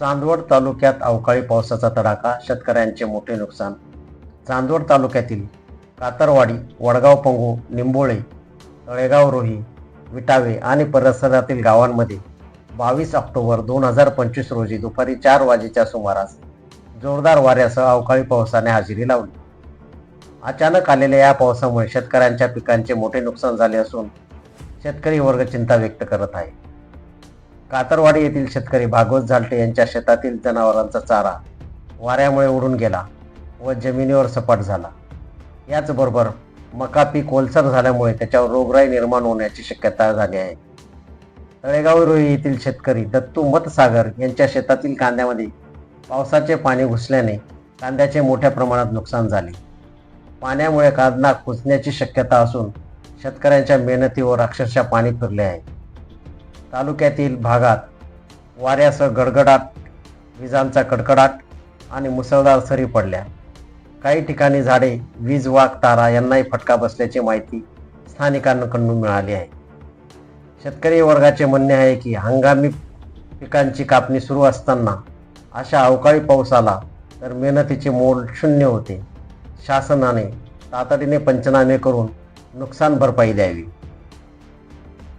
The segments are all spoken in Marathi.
चांदवड तालुक्यात अवकाळी पावसाचा तडाखा शेतकऱ्यांचे मोठे नुकसान. चांदवड तालुक्यातील कातरवाडी वडगाव पंगू निंबोळे तळेगाव रोही विटावे आणि परिसरातील गावांमध्ये बावीस ऑक्टोबर दोन हजार पंचवीस रोजी दुपारी चार वाजेच्या सुमारास जोरदार वाऱ्यासह अवकाळी पावसाने हजेरी लावली. अचानक आलेल्या या पावसामुळे शेतकऱ्यांच्या पिकांचे मोठे नुकसान झाले असून शेतकरी वर्ग चिंता व्यक्त करत आहे. कातरवाडी येथील शेतकरी भागवत झालटे यांच्या शेतातील जनावरांचा चारा वाऱ्यामुळे उडून गेला व जमिनीवर सपाट झाला. याचबरोबर मका पीक ओलसर झाल्यामुळे त्याच्यावर रोगराई निर्माण होण्याची शक्यता झाली आहे. तळेगाव रोही येथील शेतकरी दत्तू मतसागर यांच्या शेतातील कांद्यामध्ये पावसाचे पाणी घुसल्याने कांद्याचे मोठ्या प्रमाणात नुकसान झाले. पाण्यामुळे कांदा कुजण्याची शक्यता असून शेतकऱ्यांच्या मेहनतीवर अक्षरशः पाणी फिरले आहे. तालुक्यातील भागात वाऱ्यासह गडगडाट विजांचा कडकडाट आणि मुसळधार सरी पडल्या. काही ठिकाणी झाडे वीज वाघ तारा यांनाही फटका बसल्याची माहिती स्थानिकांकडून मिळाली आहे. शेतकरी वर्गाचे म्हणणे आहे की हंगामी पिकांची कापणी सुरू असताना अशा अवकाळी पाऊस आला तर मेहनतीचे मोल शून्य होते. शासनाने तातडीने पंचनामे करून नुकसान भरपाई द्यावी.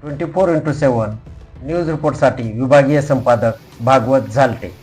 Twenty four into seven news रिपोर्टसाठी विभागीय संपादक भागवत झालटे.